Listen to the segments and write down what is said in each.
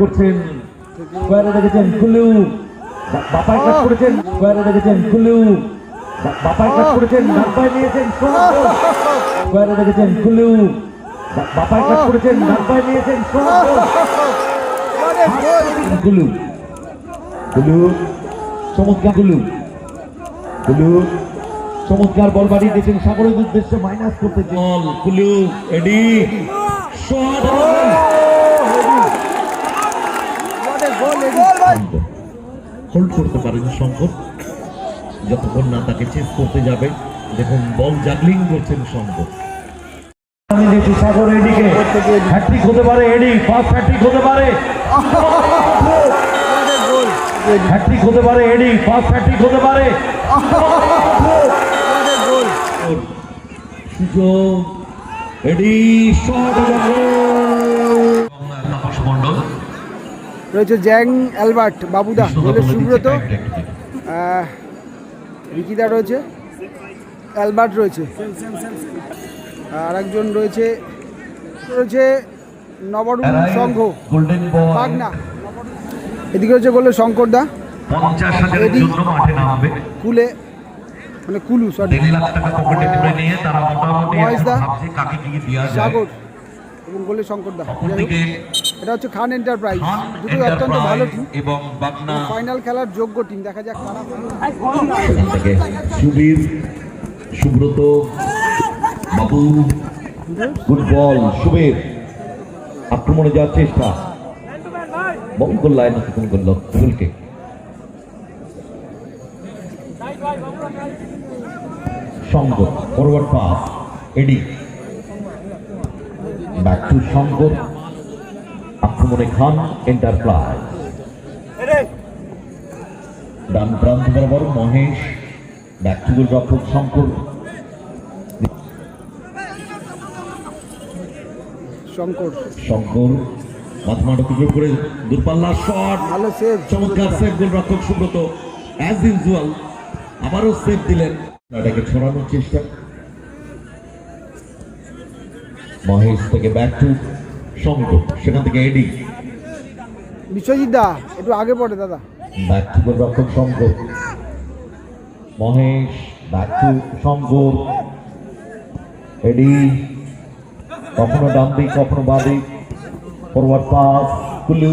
করছেন স্কোয়ারে রেখেছেন কুলু বাপায় কাট করেছেন স্কোয়ারে রেখেছেন কুলু বাপায় কাট করেছেন ডাব্বায় নিয়েছেন সোহাগ স্কোয়ারে রেখেছেন কুলু বাপায় কাট করেছেন ডাব্বায় নিয়েছেন সোহাগ কুলু কুলু চমৎকার কুলু কুলু চমৎকার বল বাড়িয়ে দিয়েছেন সাগরের উদ্দেশ্যে মাইনাস করতে বল কুলু এডি শট হোল্ড করতে পারেন শঙ্কর যতক্ষণ না তাকে চেস করতে যাবে দেখুন বল জাগলিং করছেন শঙ্কর সাগর হ্যাট্রিক হতে পারে এডি ফার্স্ট হ্যাট্রিক হতে পারে। হ্যাট্রিক হতে পারে এডি ফার্স্ট হ্যাট্রিক হতে পারে। সুযোগ এডি শট তাপস মণ্ডল রয়েছে জ্যাং অ্যালবার্ট বাবুদা বলে সুব্রত। রিকিদা রয়েছে। অ্যালবার্ট রয়েছে। আর একজন রয়েছে রয়েছে নবরুণ সংঘ পাগনা। এদিকে রয়েছে বললে শঙ্করদা কুলে মানে কুলু সরি মহেশদা। সাগর। এবং বলে শঙ্করদা এটা হচ্ছে খান এন্টারপ্রাইজ। দুটো অত্যন্ত ভালো টিম এবং বাগনা। ফাইনাল খেলার যোগ্য টিম দেখা যাক কারা সুবীর সুব্রত বাবু গুড বল সুবীর আক্রমণে যাওয়ার চেষ্টা। বল করল লাইন অতিক্রম করল ফুলকে সঙ্গ forward pass eddy. Back to সঙ্গ। আক্রমণে খান এন্টারপ্রাইজ। ডান প্রান্ত বরাবর মহেশ ব্যাকচুগুল রক্ষক শঙ্কর। শঙ্কর। শঙ্কর মাথমাটা টুকরো করে দূরপাল্লা শট ভালো সেভ চমৎকার সেভ গোল রক্ষক সুব্রত। অ্যাজ ইউজুয়াল আবারও সেভ দিলেন। এটাকে ছড়ানোর চেষ্টা। মহেশ থেকে ব্যাক টু শঙ্কর সেখান থেকে এডি বিশ্বজিৎ দা একটু আগে পড়ে দাদা। গোল রক্ষক শঙ্কর মহেশ ব্যাক টু এডি কখনো ডান দিক কখনো বাঁ দিক ফরওয়ার্ড পাস কুলু।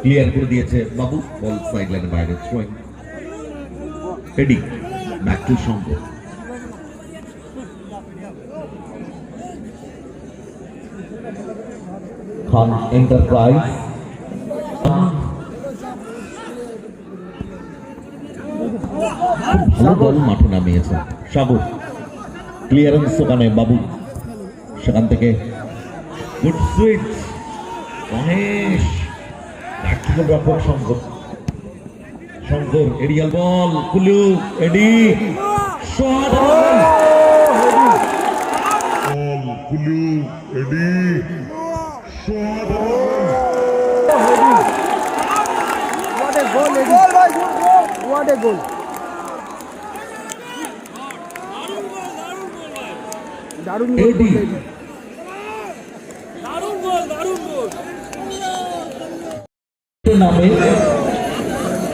ক্লিয়ার করে দিয়েছে বাবু। বল সাইড লাইনের বাইরে throwing eddy back to Khan enterprise ভালো বল মাঠে নামিয়েছে। সাগর। ক্লিয়ারেন্স ওখানে বাবু। সেখান থেকে গুড সুইচ মহেশ প্র্যাকটিক্যাল রক্ষক Shankar. Shankar aerial ball Kullu eddy. Shot Kullu eddy shot what a goal what a goal দারুণ গোল নামে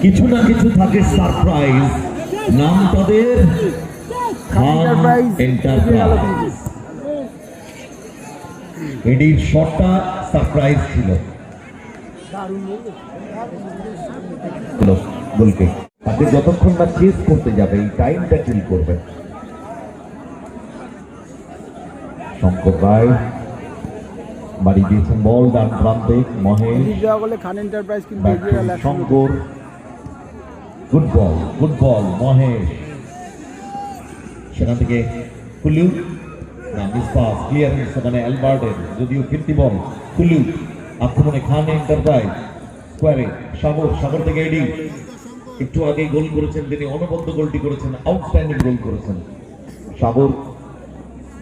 কিছু না কিছু থাকে সারপ্রাইজ। নাম তাদের এডির শটটা সারপ্রাইজ ছিল। গোলকে। তাকে যতক্ষণ না চেস করতে যাবে এই টাইমটা কিল করবে শঙ্কর রায় বাড়ি দিয়েছেন বল ডান প্রান্তে মহেশ খান এন্টারপ্রাইজ কিন্তু Shankar good ball good ball Mahesh. সেখান থেকে কুলু না মিস পাস ক্লিয়ারেন্স ওখানে অ্যালবার্টের যদিও ফিরতি বল কুলু আক্রমণে খান এন্টারপ্রাইজ স্কোয়ারে সাগর সাগর থেকে এডি একটু আগে গোল করেছেন তিনি, অনবদ্য গোলটি করেছেন আউটস্ট্যান্ডিং গোল করেছেন। সাগর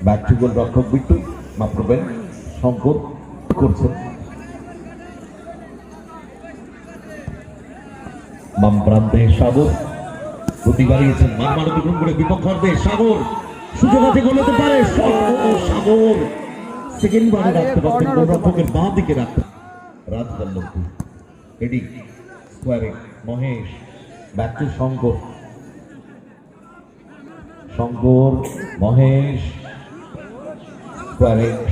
ব্যাক টু গোল রক্ষক বিট্টু মাফ করবেন শঙ্কর করছেন। বাম প্রান্তে গতি বাড়িয়েছেন করে বিপক্ষার্থে সাগর। সুযোগ আছে পারে সাগর। সেকেন্ড বারে রাখতে বাঁ দিকে রাখতে। রাজবল্লভপুর এডি স্কোয়ারে Mahesh. Back to Shankar. Shankar Mahesh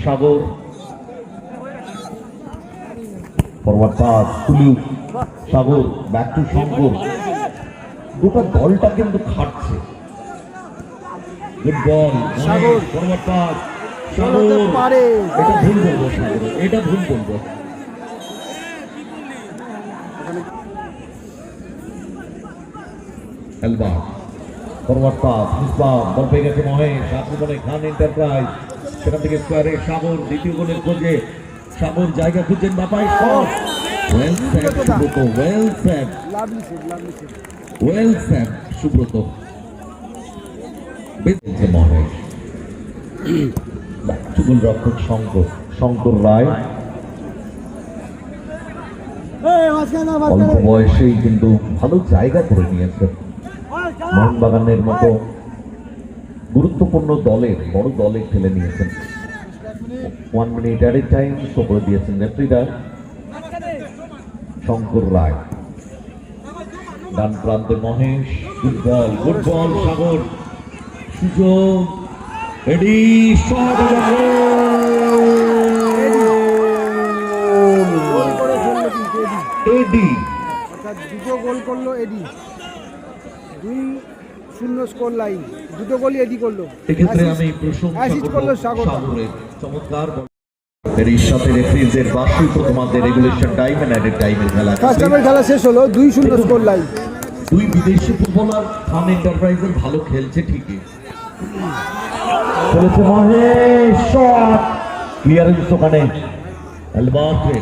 Sagar. Forward pass Sagar back to Shankar. গোটা দলটা কিন্তু খাটছে। Good ball Sagar. Forward pass Sagar. এটা ভুল বলব সাগর এটা ভুল বলব। এলবার ফরওয়ার্ড পাস মিসবাহ বল পেয়ে গেছে মহেশ আক্রমণে খান এন্টারপ্রাইজ সেখান থেকে স্কোয়ারে দ্বিতীয় গোলের খোঁজে জায়গা খুঁজছেন Bapai shot. Well Subrata well save lovely save lovely save well save Subrata. বেঁচেছে Mahesh. চুগুল রক্ষক শঙ্কর শঙ্কর রায়। অল্প বয়সেই কিন্তু ভালো জায়গা করে নিয়েছে। মোহনবাগানের মতো গুরুত্বপূর্ণ দলের বড় দলে খেলে নিয়েছেন। One minute at a time show করে দিয়েছেন নেত্রীরা। শঙ্কর রায়। ডান প্রান্তে Mahesh good ball good ball Sagar সুযোগ শট এডি। অর্থাৎ দুটো গোল করল এডি। দুই শূন্য স্কোর লাইন দুটো গোলই এডি করল। সাগর চমৎকার টাইমের খেলা। শেষ হলো দুই শূন্য স্কোর লাইন দুই বিদেশি ফুটবলার খান এন্টারপ্রাইজের ভালো খেলছে ঠিকই। চলেছে মহেশ শট। ক্লিয়ারেন্স ওখানে। অ্যালবার্টে।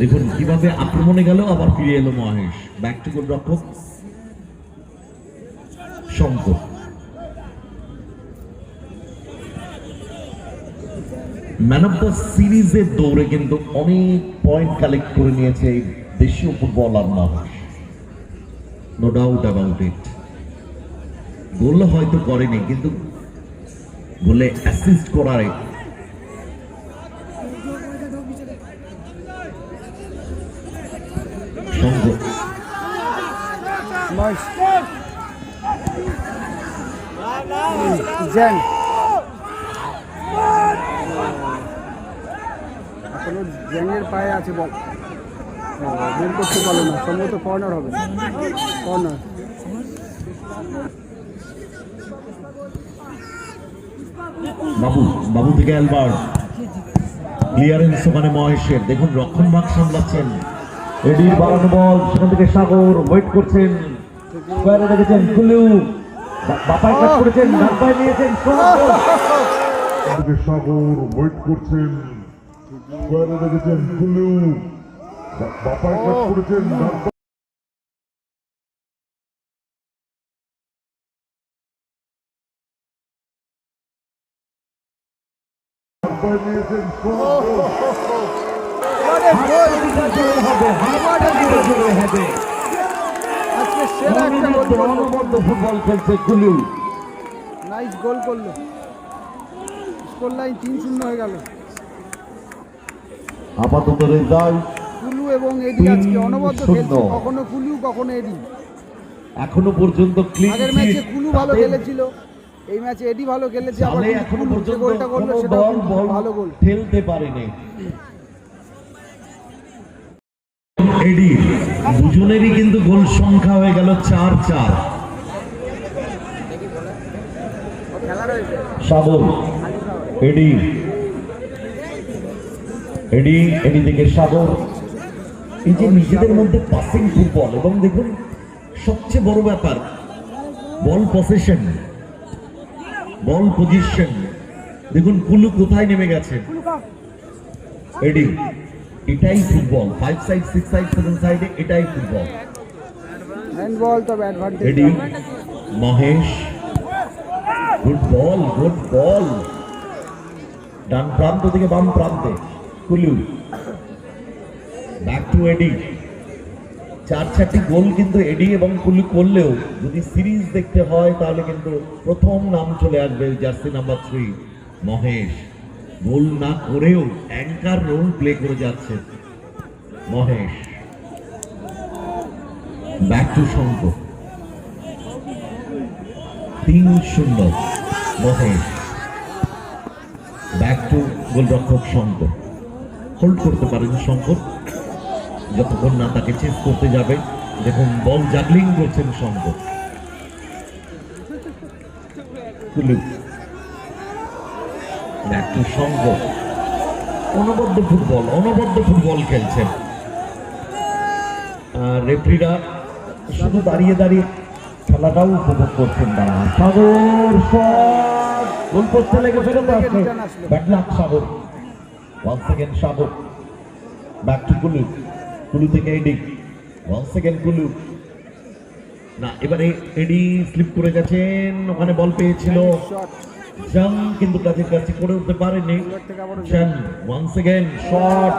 দেখুন কীভাবে আক্রমণে গেল আবার ফিরে এলো মহেশ। ব্যাক টু গোল রক্ষক। শঙ্কর ম্যান অফ দ্য সিরিজের দৌড়ে কিন্তু অনেক পয়েন্ট কালেক্ট করে নিয়েছে এই দেশীয় footballer Mahesh no doubt about it goal হয়তো করেনি, কিন্তু গোলে অ্যাসিস্ট করার সঙ্গ জ্যান এখনও জ্যানের পায়ে আছে বল। বের করতে পারল না, সম্ভবত কর্নার হবে। কর্নার। বাবু বাবু থেকে অ্যালবার্ট। ক্লিয়ারেন্স ওখানে মহেশের। দেখুন, রক্ষণ ভাগ সামলাচ্ছেন। এডির বাড়ানো বল, সেখান থেকে সাগর, ওয়েট করছেন। স্কোয়ারে কুলু। বা- বাপায় কাজ করেছেন ডাব্বায় নিয়েছেন সাগর ওয়েট করছেন। স্কোয়ারে রেখেছেন কুলু বাপায় কাজ করেছেন নিয়েছেন হবে, হবে। আজকে সেরা একটা গোল করল। ফুটবল খেলছে কুলু নাইস গোল করল। স্কোর লাইন তিন শূন্য হয়ে গেল। আপাতত রেজাল্ট কুলু এবং এডি আজকে অনবদ্য খেলছে কখনো কুলু কখনো এডি। এখনও পর্যন্ত ক্লিন আগের ম্যাচে কুলু ভালো খেলেছিল এই ম্যাচে এডি ভালো খেলেছে আবার এখনও পর্যন্ত গোলটা করল বল ভালো গোল। খেলতে পারেনি। এডি দুজনেরই কিন্তু গোল সংখ্যা হয়ে গেল চার চার। সাগর এডি এডি এডি সাগর এই যে নিজেদের মধ্যে পাসিং ফুটবল এবং দেখুন, সবচেয়ে বড় ব্যাপার বল পসেশন বল পজিশন দেখুন, কুলু কোথায় নেমে গেছে? এডি এটাই football five side six side seven সাইডে এটাই ফুটবল হ্যান্ডবল তবে অ্যাডভান্টেজ এডি Mahesh. Good ball good ball ডান প্রান্ত থেকে বাম প্রান্তে। কুলু। ব্যাক টু এডি চার চারটি গোল কিন্তু এডি এবং কুলু করলেও যদি সিরিজ দেখতে হয় তাহলে কিন্তু প্রথম নাম চলে আসবে jersey number three Mahesh. Goal না করেও অ্যাঙ্কার রোল প্লে করে যাচ্ছে মহেশ। ব্যাক টু শঙ্কর তিন শূন্য। মহেশ। ব্যাক টু গোলরক্ষক শঙ্ক হোল্ড করতে পারেন শঙ্কর যতক্ষণ না তাকে চেস করতে যাবে, দেখুন বল জাগলিং করছেন শঙ্কর কুলু ব্যাক অনবদ্য ফুটবল অনবদ্য ফুটবল খেলছেন। রেফরিরা শুধু দাঁড়িয়ে দাঁড়িয়ে খেলাটাও উপভোগ করছেন না সাগর গোল পোস্টে লেগে ফেরত আসছে। Bad luck Sagar. One second Sagar. Back to Kulu. Kulu থেকে এডি ওয়ান সেকেন্ড কুলু। না, এবারে এডি স্লিপ করে গেছেন। ওখানে বল পেয়েছিল। জাং কিন্তু কাজের কাছে করে উঠতে পারেনি। চান ওয়ান্স এগেন শট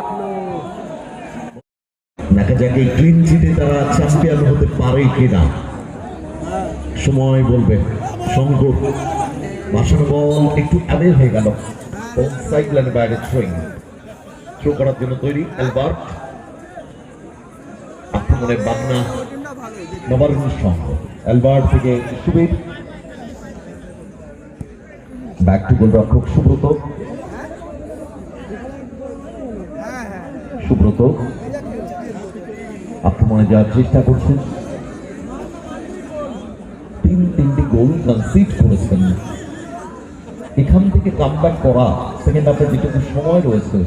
দেখা যাক এই ক্লিন চিটে তারা চ্যাম্পিয়ন হতে পারে কিনা। সময় বলবে শঙ্কর বাসানো বল একটু অ্যাওয়ে হয়ে গেল। সাইড লাইনে বাইরে থ্রোয়িং থ্রো করার জন্য তৈরি অ্যালবার্ট আক্রমণে বাগনা। নবারুণ শঙ্কর অ্যালবার্ট থেকে সুবীর। ব্যাক টু গোল রক্ষক সুব্রত সুব্রত আক্রমণে যাওয়ার চেষ্টা করছেন। তিন তিনটি গোল কনসিড করেছেন। এখান থেকে কামব্যাক করা সেকেন্ড হাফে যেটুকু সময় রয়েছে,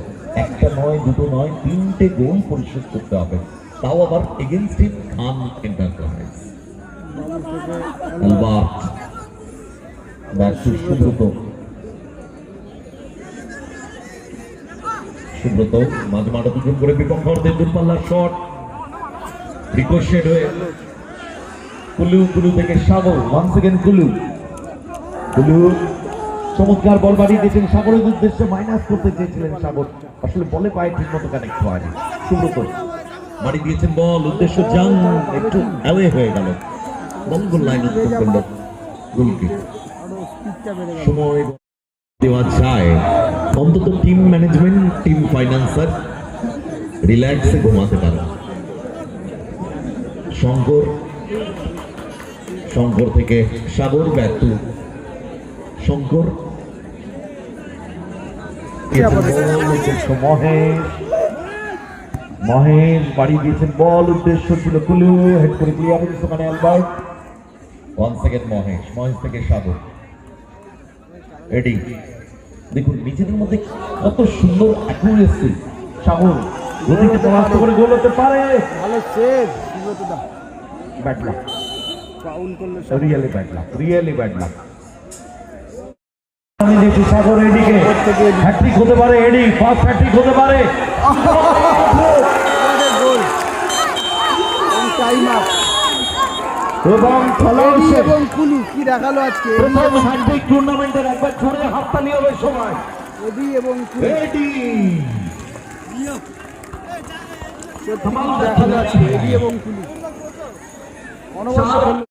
একটা নয়, দুটো নয়, তিনটে গোল পরিশোধ করতে হবে। তাও আবার against in Khan enterprise back Subrata Subrata, মাঝে মাঠে দুজন করে বিপক্ষ অর্ধের দূরপাল্লার শট। রিকোশেড হয়ে কুলু কুলু থেকে সাগর ওয়ান সেকেন্ড কুলু। কুলু, চমৎকার বল বাড়িয়ে দিয়েছেন সাগরের উদ্দেশ্যে মাইনাস করতে চেয়েছিলেন সাগর। আসলে বলে পায়ে ঠিক মতো কানেক্ট হয়নি। সুব্রত বাড়ি দিয়েছেন বল, উদ্দেশ্য জাং, একটু অ্যাওয়ে হয়ে গেল। বল গোল লাইন করল গোলকি আরও স্পিডটা বেড়ে গেল সময় দেওয়া যায়। অন্তত টিম ম্যানেজমেন্ট টিম ফাইন্যান্সার রিল্যাক্সে ঘুমাতে পারে। শঙ্কর শঙ্কর থেকে সাগর ব্যর্থ শঙ্কর। মহেশ? মহেশ বাড়ি দিয়েছেন বল উদ্দেশ্য ছিল কুলু হেড করে ক্লিয়ারেন্স ওখানে Albert. One second Mahesh. Mahesh থেকে সাগর। এডি দেখুন নিজেদের মধ্যে কত সুন্দর অ্যাকুরেসি সাগর গতিকে পরাস্ত করে গোল হতে পারে। ভালো সেভ ব্যাট লাক ফাউল করল really bad luck really bad luck আমি দেখি সাগর এডিকে হ্যাট্রিক হতে পারে এডি ফার্স্ট হ্যাট্রিক হতে পারে। টাইম আপ এবং খেলোয়াড় এবং কুলু কি দেখাল আজকে? প্রথম হ্যাট্রিক টুর্নামেন্টের একবার ছড়ে হাততালি হবে সময়। এডি এবং এডি। সত্যি দেখাল আজকে এডি এবং কুলু। অনবদ্য খেললো।